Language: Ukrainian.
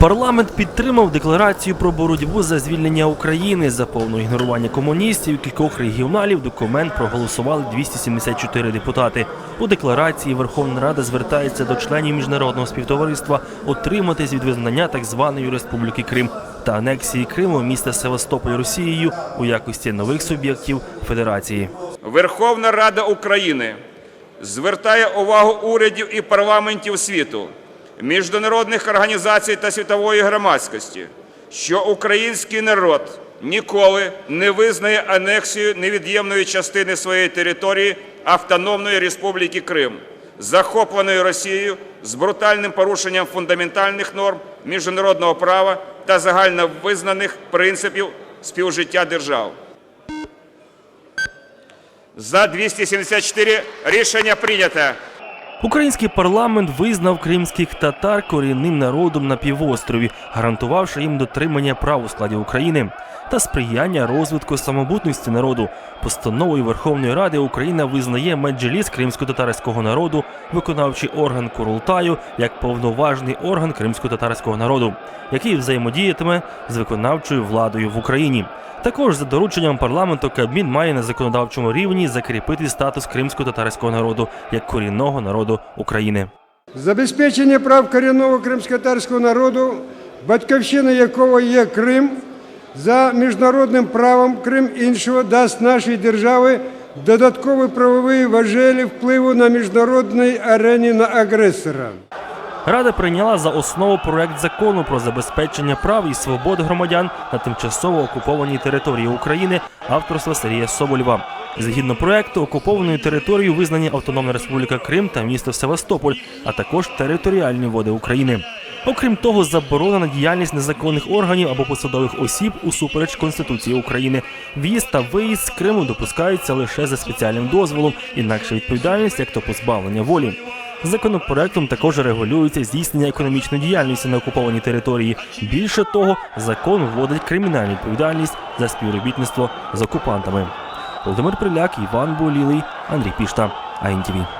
Парламент підтримав декларацію про боротьбу за звільнення України за повне ігнорування комуністів. Кількох регіоналів документ проголосували 274 депутати. У декларації Верховна Рада звертається до членів міжнародного співтовариства отриматись від визнання так званої Республіки Крим та анексії Криму міста Севастополь Росією у якості нових суб'єктів Федерації. Верховна Рада України звертає увагу урядів і парламентів світу, міжнародних організацій та світової громадськості, що український народ ніколи не визнає анексію невід'ємної частини своєї території Автономної Республіки Крим, захопленої Росією з брутальним порушенням фундаментальних норм міжнародного права та загальновизнаних принципів співжиття держав. За 274 рішення прийнято. Український парламент визнав кримських татар корінним народом на півострові, гарантувавши їм дотримання прав у складі України та сприяння розвитку самобутності народу. Постановою Верховної Ради Україна визнає меджліс кримсько-татарського народу, виконавчий орган Курултаю, як повноважний орган кримсько-татарського народу, який взаємодіятиме з виконавчою владою в Україні. Також за дорученням парламенту Кабмін має на законодавчому рівні закріпити статус кримсько-татарського народу як корінного народу України. Забезпечення прав корінного кримськотарського народу, батьківщина якого є Крим, за міжнародним правом Крим іншого дасть нашій державі додаткові правові важелі впливу на міжнародній арені на агресора. Рада прийняла за основу проект закону про забезпечення прав і свобод громадян на тимчасово окупованій території України авторства Сергія Соболєва. Згідно проекту, окупованою територією визнані Автономна Республіка Крим та місто Севастополь, а також територіальні води України. Окрім того, заборонена діяльність незаконних органів або посадових осіб усупереч Конституції України. В'їзд та виїзд з Криму допускаються лише за спеціальним дозволом, інакше відповідальність як то позбавлення волі. Законопроектом також регулюється здійснення економічної діяльності на окупованій території. Більше того, закон вводить кримінальну відповідальність за співробітництво з окупантами. Володимир Приляк, Іван Болілий, Андрій Пішта, АНТВ.